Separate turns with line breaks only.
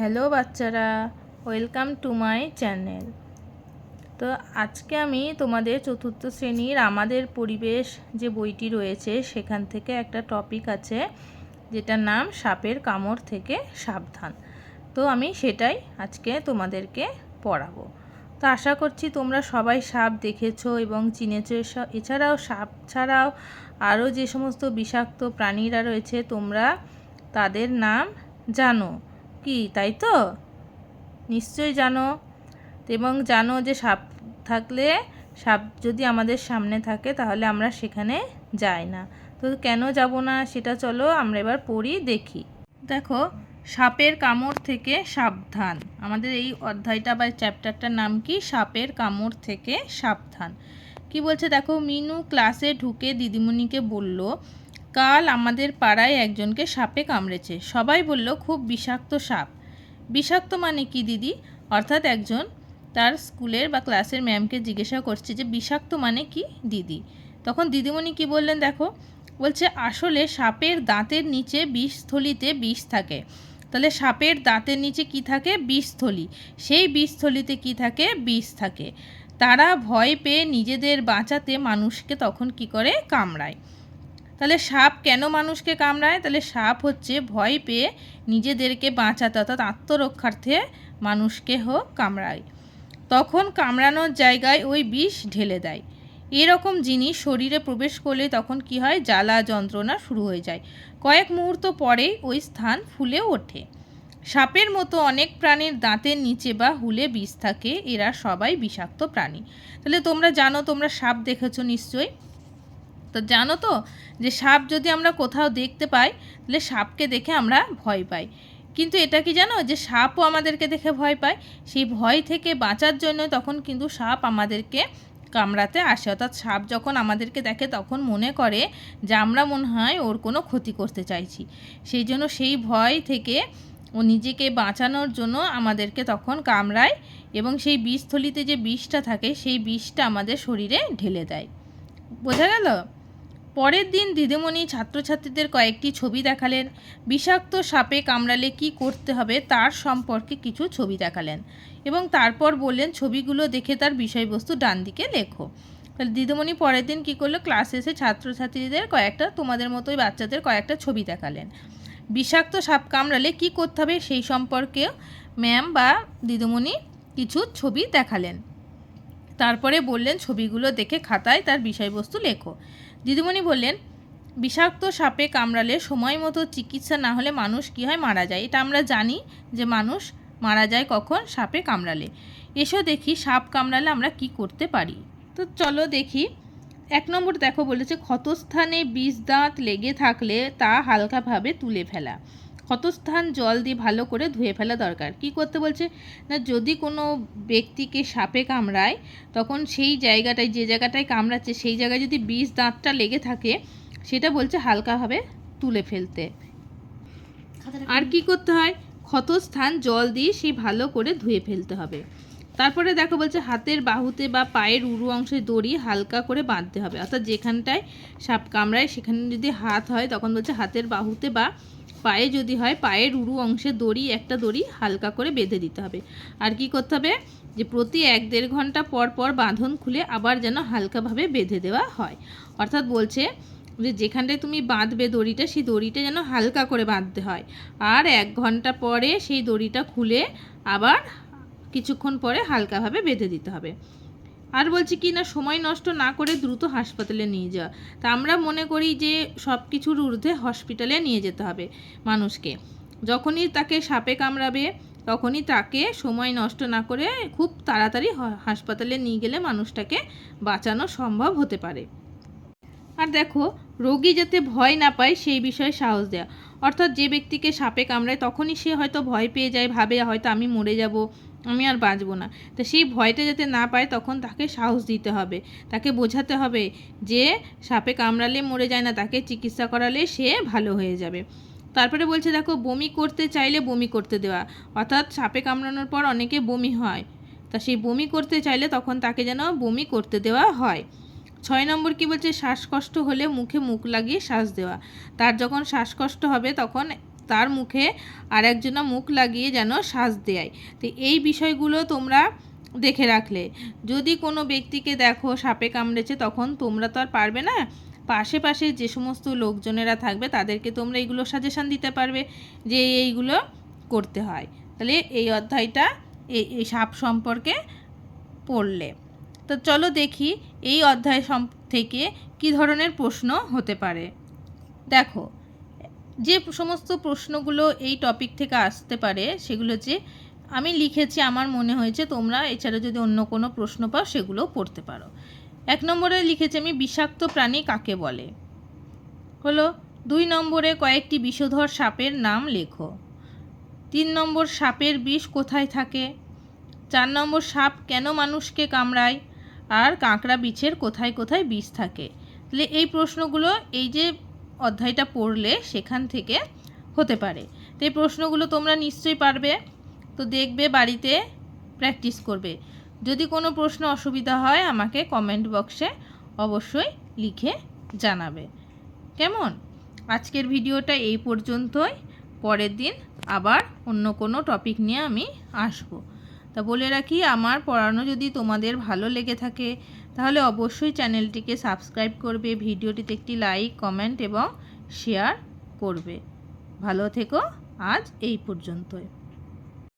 Hello বাচ্চারা, welcome to my channel. তো আজকে আমি তোমাদের চতুর্থ শ্রেণির আমাদের পরিবেশ যে বইটি রয়েছে, সেখান থেকে একটা টপিক আছে, যেটার নাম সাপের কামড় থেকে সাবধান। তো আমি সেটাই আজকে তোমাদেরকে পড়াবো। তো আশা করছি তোমরা সবাই সাপ দেখেছ এবং চিনেছো। এছাড়াও সাপ ছাড়াও আরও যে সমস্ত বিষাক্ত প্রাণীরা রয়েছে, তোমরা তাদের নাম জানো। কি, তাই তো? নিশ্চয়ই জানো। এবং জানো যে সাপ থাকলে, সাপ যদি আমাদের সামনে থাকে, তাহলে আমরা সেখানে যাই না। তো কেন যাব না, সেটা চলো, আমরা এবার পড়ি, দেখি। দেখো, সাপের কামড় থেকে সাবধান। আমাদের এই অধ্যায়টা বা চ্যাপ্টারটার নাম কি? সাপের কামড় থেকে সাবধান। কি বলছে? দেখো, মিনু ক্লাসে ঢুকে দিদিমণিকে বলল কাল আমাদের পাড়ায় একজনকে সাপে কামড়েছে। সবাই বলল, খুব বিষাক্ত সাপ। বিষাক্ত মানে কি, দিদি? অর্থাৎ একজন তার স্কুলের বা ক্লাসের ম্যামকে জিজ্ঞাসা করছে যে, বিষাক্ত মানে কি, দিদি? তখন দিদিমণি কি বললেন, দেখো, বলছে, আসলে সাপের দাঁতের নিচে বিষস্থলিতে বিষ থাকে। তাহলে সাপের দাঁতের নিচে কি থাকে? বিষস্থলি সেই বিষস্থলিতে কি থাকে? বিষ থাকে। তারা ভয় পেয়ে নিজেদের বাঁচাতে মানুষকে তখন কি করে? কামড়ায়। তাহলে সাপ কেন মানুষকে কামড়ায়? তাহলে সাপ হচ্ছে ভয় পেয়ে নিজেদেরকে বাঁচাতে অর্থাৎ আত্মরক্ষার্থে মানুষকে হোক কামড়ায়। তখন কামড়ানোর জায়গায় ওই বিষ ঢেলে দেয়। এরকম জিনিস শরীরে প্রবেশ করলে তখন কি হয়? জ্বালা যন্ত্রণা শুরু হয়ে যায়। কয়েক মুহূর্ত পরেই ওই স্থান ফুলে ওঠে। সাপের মতো অনেক প্রাণীর দাঁতের নিচে বা হুলে বিষ থাকে। এরা সবাই বিষাক্ত প্রাণী। তাহলে তোমরা জানো, তোমরা সাপ দেখেছ নিশ্চয়ই। তো জানো তো যে সাপ যদি আমরা কোথাও দেখতে পাই, তাহলে সাপকে দেখে আমরা ভয় পাই। কিন্তু এটা কি জানো যে সাপও আমাদেরকে দেখে ভয় পায়? সেই ভয় থেকে বাঁচার জন্য তখন কিন্তু সাপ আমাদেরকে কামড়াতে আসে। অর্থাৎ সাপ যখন আমাদেরকে দেখে, তখন মনে করে যে আমরা মনে হয় ওর কোনো ক্ষতি করতে চাইছি। সেই জন্য সেই ভয় থেকে ও নিজেকে বাঁচানোর জন্য আমাদেরকে তখন কামড়ায় এবং সেই বিষস্থলিতে যে বিষটা থাকে, সেই বিষটা আমাদের শরীরে ঢেলে দেয়। বোঝা গেল? পরের দিন দিদিমণি ছাত্রছাত্রীদের কয়েকটি ছবি দেখালেন। বিষাক্ত সাপে কামড়ালে কি করতে হবে তার সম্পর্কে কিছু ছবি দেখালেন এবং তারপর বললেন, ছবিগুলো দেখে তার বিষয়বস্তু ডান দিকে লেখো। তাহলে দিদিমণি পরের দিন কী করল? ক্লাসে এসে ছাত্রছাত্রীদের কয়েকটা, তোমাদের মতোই বাচ্চাদের কয়েকটা ছবি দেখালেন। বিষাক্ত সাপ কামড়ালে কি করতে হবে সেই সম্পর্কে ম্যাম বা দিদিমণি কিছু ছবি দেখালেন। তারপরে বললেন, ছবিগুলো দেখে খাতায় তার বিষয়বস্তু লেখো। দিদিমণি বললেন, বিষাক্ত সাপে কামড়ালে সময় মতো চিকিৎসা না হলে মানুষ কী হয়? মারা যায়। এটা আমরা জানি যে মানুষ মারা যায় কখন? সাপে কামড়ালে। এসো দেখি সাপ কামড়ালে আমরা কি করতে পারি? তো চলো দেখি। এক নম্বর দেখো বলেছে, ক্ষতস্থানে বিষ দাঁত লেগে থাকলে তা হালকাভাবে তুলে ফেলা। ক্ষতস্থান জল দিয়ে ভালো করে ধুয়ে ফেলা দরকার। কি করতে বলছে? না, যদি কোনো ব্যক্তিকে সাপে কামড়ায়, তখন সেই জায়গাটায়, যে জায়গাটায় কামড়াচ্ছে, সেই জায়গায় যদি বিষ দাঁতটা লেগে থাকে, সেটা বলছে হালকাভাবে তুলে ফেলতে। আর কি করতে হয়? ক্ষতস্থান জল দিয়ে সেই ভালো করে ধুয়ে ফেলতে হবে। তারপরে দেখো বলছে, হাতের বাহুতে বা পায়ের উরু অংশে দড়ি হালকা করে বাঁধতে হবে। অর্থাৎ যেখানটায় সাপ কামড়ায়, সেখানে যদি হাত হয়, তখন বলছে হাতের বাহুতে বা পায়ে যদি হয়, পায়ের উরু অংশে দড়ি, একটা দড়ি হালকা করে বেঁধে দিতে হবে। আর কি করতে হবে? যে প্রতি এক দেড় ঘণ্টা পর পর বাঁধন খুলে আবার যেন হালকাভাবে বেঁধে দেওয়া হয়। অর্থাৎ বলছে যে যেখানটায় তুমি বাঁধবে দড়িটা, সেই দড়িটা যেন হালকা করে বাঁধতে হয়। আর এক ঘণ্টা পরে সেই দড়িটা খুলে আবার কিছুক্ষণ পরে হালকাভাবে বেঁধে দিতে হবে। আর বলছি কি, না, সময় নষ্ট না করে দ্রুত হাসপাতালে নিয়ে যাওয়া। তা আমরা মনে করি যে, সব কিছুর ঊর্ধ্বে হসপিটালে নিয়ে যেতে হবে মানুষকে। যখনই তাকে সাপে কামড়াবে, তখনই তাকে সময় নষ্ট না করে খুব তাড়াতাড়ি হাসপাতালে নিয়ে গেলে মানুষটাকে বাঁচানো সম্ভব হতে পারে। আর দেখো, রোগী যাতে ভয় না পায়, সেই বিষয়ে সাহস দেওয়া অর্থাৎ যে ব্যক্তিকে সাপে কামড়ায় তখনই সে হয়তো ভয় পেয়ে যায়, ভাবে, হয়তো আমি মরে যাব, আমি আর বাঁচবো না। তো সেই ভয়টা যাতে না পায় তখন তাকে সাহস দিতে হবে। তাকে বোঝাতে হবে যে সাপে কামড়ালে মরে যায় না, তাকে চিকিৎসা করালে সে ভালো হয়ে যাবে। তারপরে বলছে, দেখো, বমি করতে চাইলে বমি করতে দেওয়া, অর্থাৎ সাপে কামড়ানোর পর অনেকে বমি হয়। তা সেই বমি করতে চাইলে তখন তাকে যেন বমি করতে দেওয়া হয়। ছয় নম্বর কি বলছে? শ্বাসকষ্ট হলে মুখে মুখ লাগিয়ে শ্বাস দেওয়া। তার যখন শ্বাসকষ্ট হবে, তখন তার মুখে আর একজনা মুখ লাগিয়ে যেন শ্বাস দেয়। তো এই বিষয়গুলো তোমরা দেখে রাখলে। যদি কোনো ব্যক্তিকে দেখো সাপে কামড়েছে, তখন তোমরা তো আর পারবে না। পাশে পাশে যে সমস্ত লোকজনেরা থাকবে, তাদেরকে তোমরা এইগুলো সাজেশান দিতে পারবে যে এইগুলো করতে হয়। তাহলে এই অধ্যায়টা এই এই সাপ সম্পর্কে পড়লে। তো চলো দেখি এই অধ্যায় থেকে কি ধরনের প্রশ্ন হতে পারে। দেখো, যে সমস্ত প্রশ্নগুলো এই টপিক থেকে আসতে পারে, সেগুলো যে আমি লিখেছি, আমার মনে হয়েছে তোমরা এছাড়া যদি অন্য কোনো প্রশ্ন পাও, সেগুলো পড়তে পারো। এক নম্বরে লিখেছি আমি, বিষাক্ত প্রাণী কাকে বলে? হলো, দুই নম্বরে কয়েকটি বিষধর সাপের নাম লেখো। তিন নম্বর সাপের বিষ কোথায় থাকে? চার নম্বর সাপ কেন মানুষকে কামড়ায়? আর কাঁকড়া বিছের কোথায় কোথায় বিষ থাকে। তাহলে এই প্রশ্নগুলো এই যে অধ্যায়টা পড়লে সেখান থেকে হতে পারে। তো এই প্রশ্নগুলো তোমরা নিশ্চয়ই পারবে। তো দেখবে, বাড়িতে প্র্যাকটিস করবে। যদি কোনো প্রশ্ন অসুবিধা হয়, আমাকে কমেন্ট বক্সে অবশ্যই লিখে জানাবে। কেমন? আজকের ভিডিওটা এই পর্যন্তই। পরের দিন আবার অন্য কোনো টপিক নিয়ে আমি আসব। তা বলে রাখি, আমার পড়ানো যদি তোমাদের ভালো লেগে থাকে, তাহলে অবশ্যই চ্যানেলটিকে সাবস্ক্রাইব করবে, ভিডিওটিতে একটি লাইক, কমেন্ট এবং শেয়ার করবে। ভালো থেকো আজ এই পর্যন্তই।